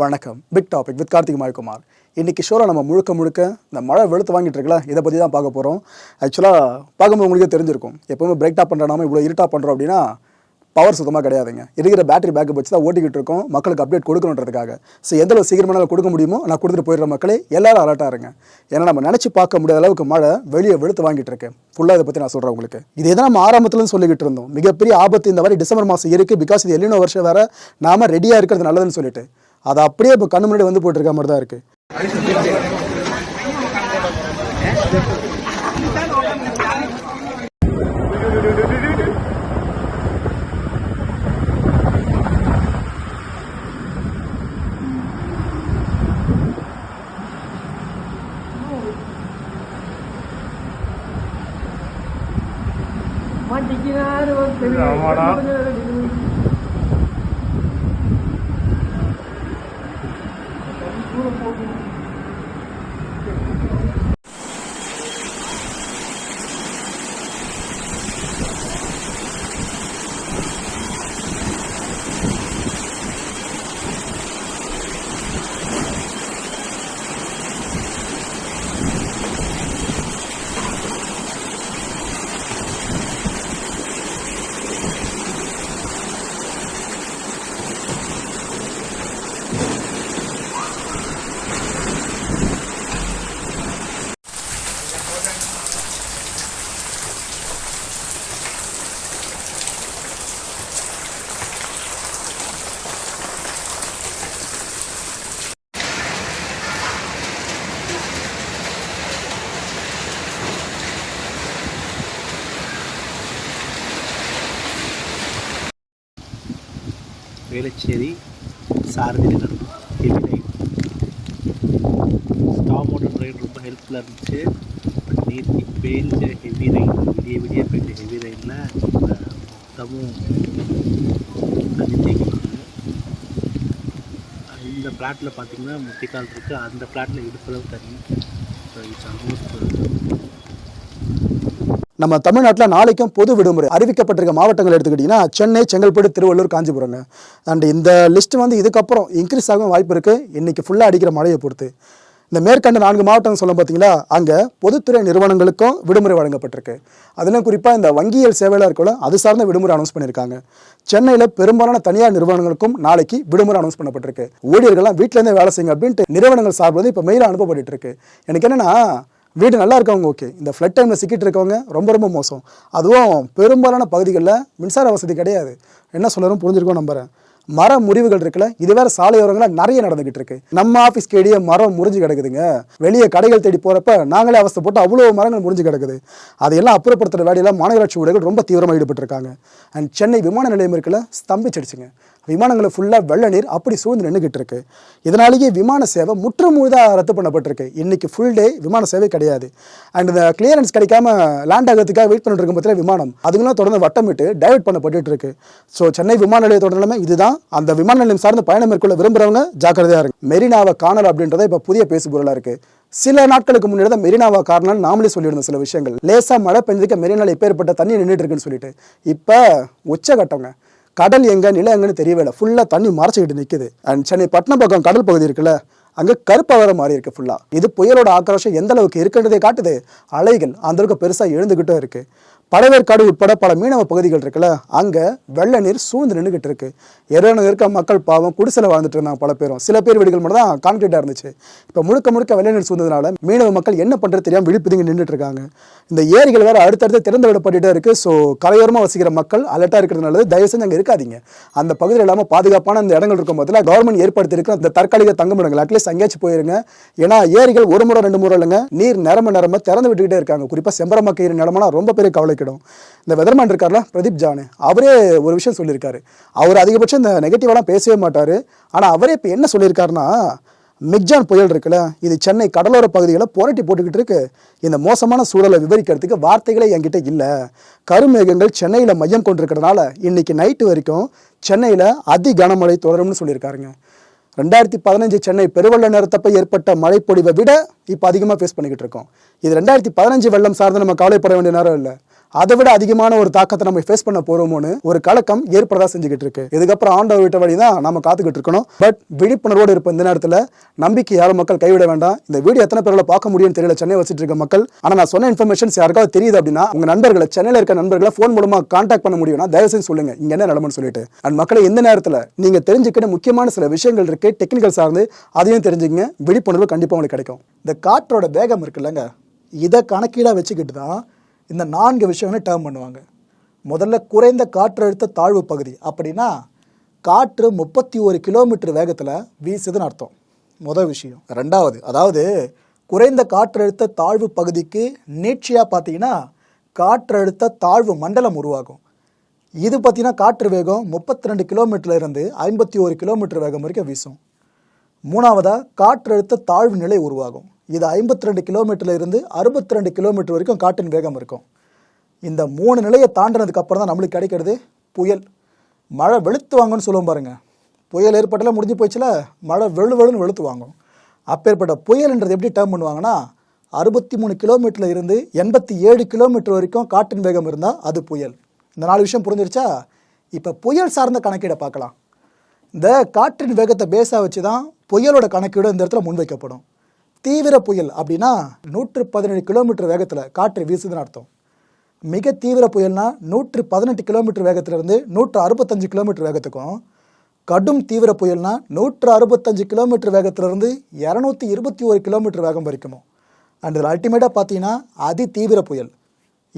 வணக்கம். Big topic with Karthik Mayakumar இன்றைக்கி ஷோரை நம்ம முழுக்க முழுக்க இந்த மழை வெளுத்து வாங்கிட்டு இருக்கல இதை பற்றி தான் பார்க்க போகிறோம் ஆக்சுவலாக பார்க்கும்போது உங்களுக்கே தெரிஞ்சிருக்கும். எப்போவுமே பிரேக் டாப் பண்ணுறாம இவ்வளோ இருட்டா பண்ணுறோம் அப்படின்னா பவர் சுத்தமாக கிடையாதுங்க. இருக்கிற பேட்டரி பேக்கப் வச்சு தான் ஓட்டிக்கிட்டு இருக்கோம் மக்களுக்கு அப்டேட் கொடுக்கணுன்றதுக்காக. ஸோ எந்த அளவு சீக்கிரமாக கொடுக்க முடியுமோ நான் கொடுத்துட்டு போயிடுற மக்களே எல்லாரும் அலர்ட்டாக இருங்க. ஏன்னா நம்ம நினச்சி பார்க்க முடியாத அளவுக்கு மழை வெளியே வெளுத்து வாங்கிட்டு இருக்கேன் ஃபுல்லாக இதை பற்றி நான் சொல்கிறேன் உங்களுக்கு. இது எதை நம்ம ஆரம்பத்துலேருந்து சொல்லிக்கிட்டு இருந்தோம். மிகப்பெரிய ஆபத்து இந்த மாதிரி டிசம்பர் மாதம் இருக்குது பிகாஸ் இது எல்லினோ வருஷம் வேறு நாம ரெடியாக இருக்கிறது நல்லதுன்னு சொல்லிட்டு. அது அப்படியே இப்போ கண்ணு முன்னாடி வந்து போட்டிருக்க மாதிரி தான் இருக்குது மாட்டிக்கினாரு Velachery Sarathy Nagar heavy rain stop motor rain ரொம்ப ஹெல்ப்ஃபுல்லாக இருந்துச்சு. பட் நேற்று பேஞ்ச ஹெவி ரைன் விடிய விடிய பெய்ஞ்ச ஹெவி ரைனில் மொத்தமும் தண்ணி தேங்கிடுது இந்த பிளாட்டில் பார்த்தீங்கன்னா முட்டிக்கால் இருக்குது அந்த பிளாட்டில் இடுப்பளவு தண்ணி. ஸோ இட்ஸ் ஆல்மோஸ்ட் நம்ம தமிழ்நாட்டில் நாளைக்கும் பொது விடுமுறை அறிவிக்கப்பட்டிருக்க மாவட்டங்கள் எடுத்துக்கிட்டிங்கன்னா சென்னை செங்கல்பட்டு திருவள்ளூர் காஞ்சிபுரங்க அண்ட் இந்த லிஸ்ட் வந்து இதுக்கப்புறம் இன்க்ரீஸ் ஆகும் வாய்ப்பு இருக்குது இன்றைக்கி ஃபுல்லாக அடிக்கிற மழையை பொறுத்து. இந்த மேற்கண்ட நான்கு மாவட்டங்கள் சொல்ல பார்த்தீங்களா அங்கே பொதுத்துறை நிறுவனங்களுக்கும் விடுமுறை வழங்கப்பட்டிருக்கு. அதிலும் குறிப்பாக இந்த வங்கியல் சேவையில் இருக்கல அது சார்ந்த விடுமுறை அனௌன்ஸ் பண்ணியிருக்காங்க. சென்னையில் பெரும்பாலான தனியார் நிறுவனங்களுக்கும் நாளைக்கு விடுமுறை அனௌன்ஸ் பண்ணப்பட்டிருக்கு. ஊழியர்கள்லாம் வீட்டிலேருந்தே வேலை செய்யுங்க அப்படின்ட்டு நிறுவனங்கள் சார்பில் வந்து இப்போ மெயிலாக அனுப்பப்பட்டு இருக்கு. எனக்கு என்னென்னா வீடு நல்லா இருக்கவங்க ஓகே இந்த ஃப்ளட் டைமில் சிக்கிட்டு இருக்கவங்க ரொம்ப ரொம்ப மோசம். அதுவும் பெரும்பாலான பகுதிகளில் மின்சார வசதி கிடையாது. என்ன சொல்லணும் புரிஞ்சிருக்கோம் நம்புறேன். மர முறிவுகள் இருக்குல்ல இது வேற சாலையோரங்களில் நிறைய நடந்துகிட்டு இருக்கு. நம்ம ஆஃபீஸ்க்கு இடையே மரம் முறிஞ்சு கிடக்குதுங்க. வெளியே கடைகள் தேடி போகிறப்ப நாங்களே அவஸ்தை போட்டு அவ்வளோ மரங்கள் முறிஞ்சு கிடக்குது. அதையெல்லாம் அப்புறப்படுத்துகிற வேலையில் மாநகராட்சி ஊழியர்கள் ரொம்ப தீவிரமாக ஈடுபட்டிருக்காங்க. அண்ட் சென்னை விமான நிலையம் இருக்குல்ல ஸ்தம்பிச்சிடுச்சுங்க. விமானங்களை ஃபுல்லாக வெள்ள நீர் அப்படி சூழ்ந்து நின்றுக்கிட்டு இருக்கு. இதனாலேயே விமான சேவை முற்றுமுழுதாக ரத்து பண்ணப்பட்டிருக்கு. இன்னைக்கு ஃபுல் டே விமான சேவை கிடையாது. அண்ட் இந்த கிளியரன்ஸ் கிடைக்காம லேண்ட் ஆகிறதுக்காக வெயிட் பண்ணிட்டு இருக்கும் விமானம்? அதுங்களாம் தொடர்ந்து வட்டமிட்டு டைவர்ட் பண்ணப்பட்டு இருக்கு. ஸோ சென்னை விமான நிலையத்தோட நிலைமை இதுதான். அந்த விமான நிலையம் சார்ந்த பயணம் மேற்கொள்ள விரும்புகிறவங்க ஜாக்கிரதையாக இருக்கு மெரினாவை காணல் அப்படின்றத இப்போ புதிய பேசுபொருளாக இருக்கு. சில நாட்களுக்கு முன்னாடி தான் மெரினாவா காரணம் நாமளே சொல்லியிருந்தோம் சில விஷயங்கள். லேசாக மழை பெஞ்சதுக்கு மெரினாவில் எப்பேற்பட்ட தண்ணி நின்றுட்டு இருக்குன்னு சொல்லிட்டு. இப்போ உச்சகட்டங்க. கடல் எங்க நிலம் எங்கன்னு தெரியவே இல்லை. ஃபுல்லாக தண்ணி மறைச்சிக்கிட்டு நிற்குது அண்ட் சென்னை பட்டினம் பக்கம் கடல் பகுதி இருக்குல்ல அங்கே கருப்பா வர மாதிரி இருக்கு ஃபுல்லாக இது புயலோட ஆக்ரோஷம் எந்த அளவுக்கு இருக்குன்றதை காட்டுது. அலைகள் அந்த அளவுக்கு பெருசாக எழுந்துக்கிட்டும் இருக்கு. பழவேற்காடு உட்பட பல மீனவ பகுதிகள் இருக்குல்ல அங்கே வெள்ள நீர் சூழ்ந்து நின்றுக்கிட்டு இருக்கு. ஏறான இருக்க மக்கள் பாவம் குடிசையில் வாழ்ந்துட்டு இருந்தாங்க பல பேரும். சில பேர் வீடுகள் மட்டும் தான் கான்கிரீட்டாக இருந்துச்சு. இப்போ முழுக்க முழுக்க வெள்ள நீர் சூழ்ந்ததுனால மீனவ மக்கள் என்ன பண்ணுறது தெரியாமல் விழிப்புதுங்க நின்றுட்டு இருக்காங்க. இந்த ஏரிகள் வேறு அடுத்தடுத்து திறந்து விடப்பட்டுட்டே இருக்குது ஸோ கரையோரமாக வசிக்கிற மக்கள் அலர்ட்டாக இருக்கிறதுனால தயவு செஞ்சு அங்கே இருக்காதிங்க. அந்த பகுதியில் இல்லாமல் பாதுகாப்பான அந்த இடங்கள் இருக்கும் போதில் கவர்மெண்ட் ஏற்படுத்தியிருக்கிற அந்த தற்காலிக தங்குமிடங்கள் அட்லீஸ்ட் அங்கேயாச்சும் போயிருங்க. ஏன்னா ஏரிகள் ஒரு முறை ரெண்டு முறை இல்லைங்க. நீர் நிரம்ப நிரம்ப திறந்து விட்டுக்கிட்டே இருக்காங்க. குறிப்பாக செம்பரமக்கையின் நிலமெல்லாம் ரொம்ப பெரிய கவலைக்கிடும் இந்த வெதர்மேன் இருக்கார்ல பிரதீப் ஜானு அவரே ஒரு விஷயம் சொல்லியிருக்காரு. அவர் அதிகபட்சம் இந்த நெகட்டிவாலாம் பேசவே மாட்டார். ஆனால் அவரே இப்போ என்ன சொல்லியிருக்காருன்னா மிக்ஜான் புயல் இருக்குல்ல இது சென்னை கடலோர பகுதிகளை புரட்டி போட்டுக்கிட்டு இருக்கு. இந்த மோசமான சூழலை விவரிக்கிறதுக்கு வார்த்தைகளே என்கிட்ட இல்லை. கருமேகங்கள் சென்னையில் மையம் கொண்டிருக்கிறதுனால இன்னைக்கு நைட்டு வரைக்கும் சென்னையில் அதி கனமழை தொடரும்னு சொல்லியிருக்காருங்க. ரெண்டாயிரத்தி பதினஞ்சு சென்னை பெருவெள்ள நேரத்தப்ப ஏற்பட்ட மழைப்பொழிவை விட இப்போ அதிகமாக ஃபேஸ் பண்ணிக்கிட்டு இருக்கோம். இது ரெண்டாயிரத்தி பதினஞ்சு வெள்ளம் சார்ந்து நம்ம கவலைப்பட வேண்டிய நேரம் இல்லை. அதை விட அதிகமான ஒரு தாக்கத்தை நம்ம ஃபேஸ் பண்ண போறோமோன்னு ஒரு கலக்கம் ஏற்படதா செஞ்சுக்கிட்டு இருக்கு இதுக்கப்புறம் ஆண்டவர் விட்ட வழி தான் நம்ம காத்துக்கிட்டு இருக்கணும். பட் விழிப்புணர்வோடு இருப்ப இந்த நேரத்தில் நம்பிக்கை யாரும் மக்கள் கைவிட வேண்டாம். இந்த வீடியோ எத்தனை பேரில் பார்க்க முடியும்னு தெரியல சென்னை வச்சுட்டு இருக்க மக்கள். ஆனால் நான் சொன்ன இன்ஃபர்மேஷன்ஸ் யாருக்காவது தெரியுது அப்படின்னா உங்க நண்பர்களை சென்னையில் இருக்க நண்பர்களை ஃபோன் மூலமா கான்டாக்ட் பண்ண முடியும்னா தயவு செஞ்சு சொல்லுங்க. இங்க என்ன நடமுன்னு சொல்லிட்டு. அண்ட் மக்களை இந்த நேரத்தில் நீங்க தெரிஞ்சுக்கிட்ட முக்கியமான சில விஷயங்கள் இருக்கு. டெக்னிக்கல் சார்ந்து அதையும் தெரிஞ்சுங்க விழிப்புணர்வு கண்டிப்பாக உங்களுக்கு கிடைக்கும். இந்த காற்றோட வேகம் இருக்குல்லங்க. இதை கணக்கீடாக வச்சுக்கிட்டு தான் இந்த நான்கு விஷயங்களை டேர்ம் பண்ணுவாங்க. முதல்ல குறைந்த காற்றழுத்த தாழ்வு பகுதி. அப்படின்னா காற்று முப்பத்தி ஒரு கிலோமீட்டர் வேகத்தில் வீசுதுன்னு அர்த்தம். முதல் விஷயம். ரெண்டாவது அதாவது குறைந்த காற்றழுத்த தாழ்வு பகுதிக்கு நீட்சியாக பார்த்தீங்கன்னா காற்றழுத்த தாழ்வு மண்டலம் உருவாகும். இது பார்த்தீங்கன்னா காற்று வேகம் முப்பத்தி ரெண்டு கிலோமீட்டர்ல இருந்து ஐம்பத்தி ஒரு கிலோமீட்டர் வேகம் வரைக்கும் வீசும். மூணாவதாக காற்றழுத்த தாழ்வு நிலை உருவாகும். இது ஐம்பத்தி ரெண்டு கிலோமீட்டரில் இருந்து அறுபத்தி ரெண்டு கிலோமீட்டர் வரைக்கும் காற்றின் வேகம் இருக்கும். இந்த மூணு நிலையை தாண்டினதுக்கு அப்புறம் தான் நம்மளுக்கு கிடைக்கிறது புயல். மழை வெளுத்து வாங்கன்னு சொல்லுவோம் பாருங்கள் புயல் ஏற்பட்டெல்லாம் முடிஞ்சு போச்சுல மழை வெளு வெளுன்னு வெளுத்து வாங்கும். அப்பேற்பட்ட புயல்ன்றது எப்படி டேர்ம் பண்ணுவாங்கன்னா அறுபத்தி மூணு கிலோமீட்டரில் இருந்து எண்பத்தி ஏழு கிலோமீட்டர் வரைக்கும் காற்றின் வேகம் இருந்தால் அது புயல். இந்த நாலு விஷயம் புரிஞ்சிருச்சா? இப்போ புயல் சார்ந்த கணக்கீடை பார்க்கலாம். இந்த காற்றின் வேகத்தை பேஸாக வச்சு தான் புயலோட கணக்கீடு இந்த இடத்துல முன்வைக்கப்படும். தீவிர புயல் அப்படின்னா நூற்று பதினேழு கிலோமீட்டர் வேகத்தில் காற்று வீசுதுன்னு அர்த்தம். மிக தீவிர புயல்னா நூற்று பதினெட்டு கிலோமீட்டர் வேகத்திலிருந்து நூற்று அறுபத்தஞ்சு கிலோமீட்டர் வேகத்துக்கும் கடும் தீவிர புயல்னா நூற்று அறுபத்தஞ்சு கிலோமீட்டர் வேகத்திலிருந்து இரநூத்தி இருபத்தி ஒரு கிலோமீட்டர் வேகம் வரைக்குமோ. அண்ட் இதில் அல்டிமேட்டாக பார்த்தீங்கன்னா அதி தீவிர புயல்.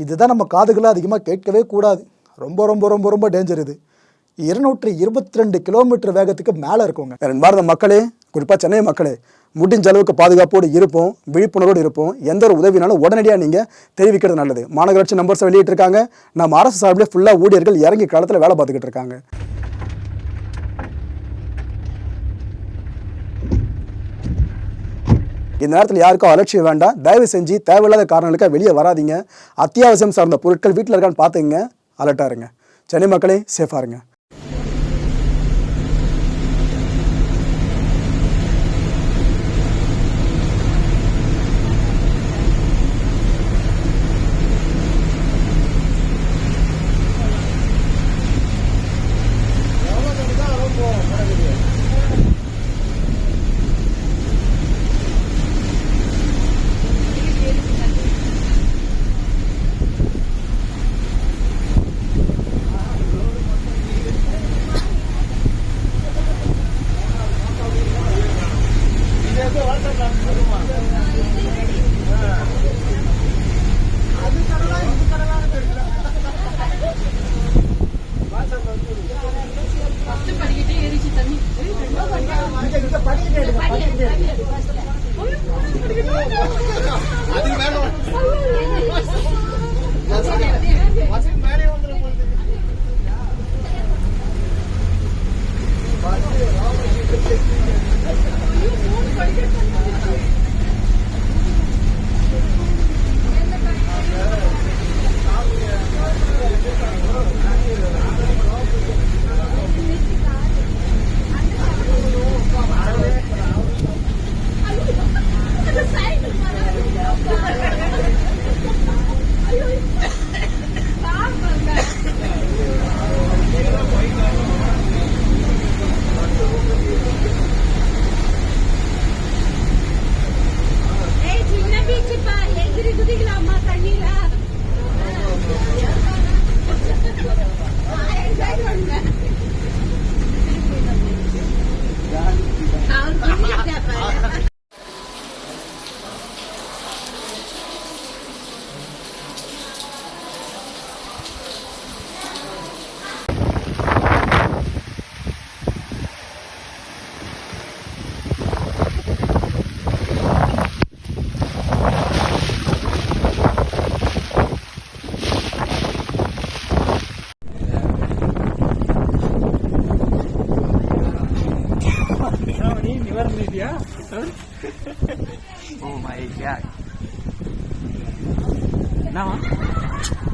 இதுதான் நம்ம காதுகளை அதிகமாக கேட்கவே கூடாது. ரொம்ப ரொம்ப ரொம்ப ரொம்ப டேஞ்சர் இது. இருநூற்றி இருபத்தி ரெண்டு கிலோமீட்டர் வேகத்துக்கு மேலே இருக்குங்க. பாரத மக்களே குறிப்பாக சென்னை மக்களே முடிஞ்ச அளவுக்கு பாதுகாப்போடு இருப்போம் விழிப்புணர்வோடு இருப்போம். எந்த ஒரு உதவினாலும் உடனடியாக நீங்கள் தெரிவிக்கிறது நல்லது. மாநகராட்சி நம்பர்ஸை வெளியிட்டிருக்காங்க. நம்ம அரசு சார்பில் ஃபுல்லாக ஊழியர்கள் இறங்கி காலத்தில் வேலை பார்த்துக்கிட்டு இருக்காங்க. இந்த நேரத்தில் யாருக்கும் அலட்சியம் வேண்டாம். தயவு செஞ்சு தேவையில்லாத காரணங்களுக்காக வெளியே வராதீங்க. அத்தியாவசியம் சார்ந்த பொருட்கள் வீட்டில் இருக்கான்னு பார்த்துங்க அலர்ட்டாக இருங்க. சென்னை மக்களே சேஃபாக இருங்க.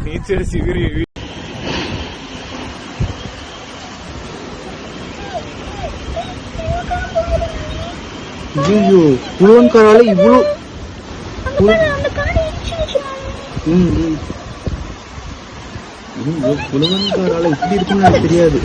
நீச்சல் சிகிரி ஐயோ புழுவன்காரால இவ்வளோ ம் ம். புலவன்காரால இப்படி இருக்கும்னு எனக்கு தெரியாது.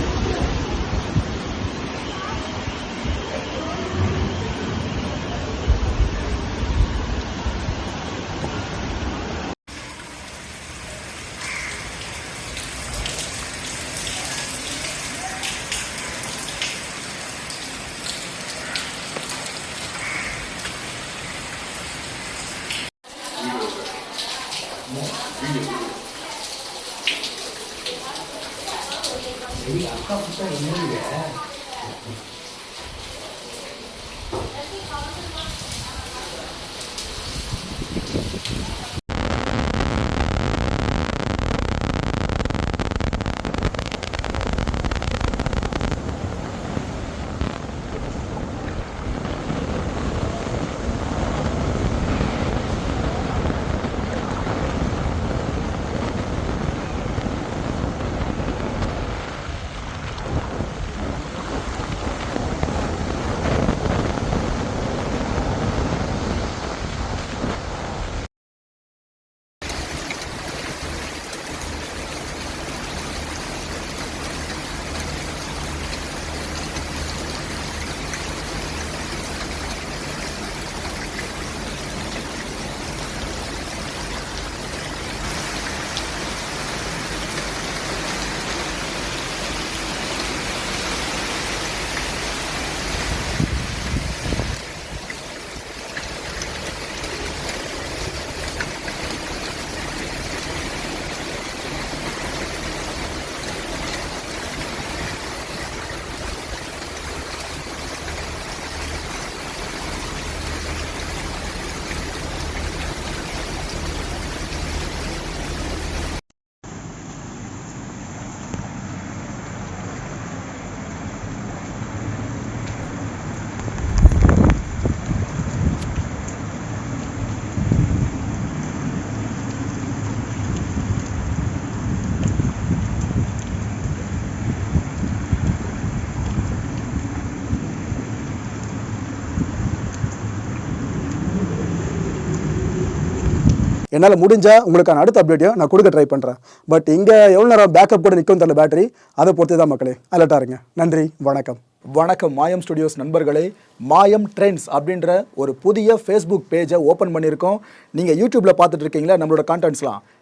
சரி அக்கா புத்தகம் என்னங்க என்னால் முடிஞ்சால் உங்களுக்கான அடுத்த அப்டேட்டையும் நான் கொடுக்க ட்ரை பண்ணுறேன் பட் இங்கே எவ்வளோ நேரம் பேக்கப் கூட நிற்கும் தெரியல பேட்டரி அதை பொறுத்து தான் மக்களே அலர்ட்டாக இருங்க. நன்றி. வணக்கம். வணக்கம் மாயம் ஸ்டுடியோஸ் நண்பர்களே. மாயம் ட்ரெண்ட்ஸ் அப்படின்ற ஒரு புதிய ஃபேஸ்புக் பேஜை ஓப்பன் பண்ணியிருக்கோம். நீங்கள் யூடியூப்பில் பார்த்துட்டு இருக்கீங்களா? நம்மளோட கான்டென்ட்ஸ்லாம்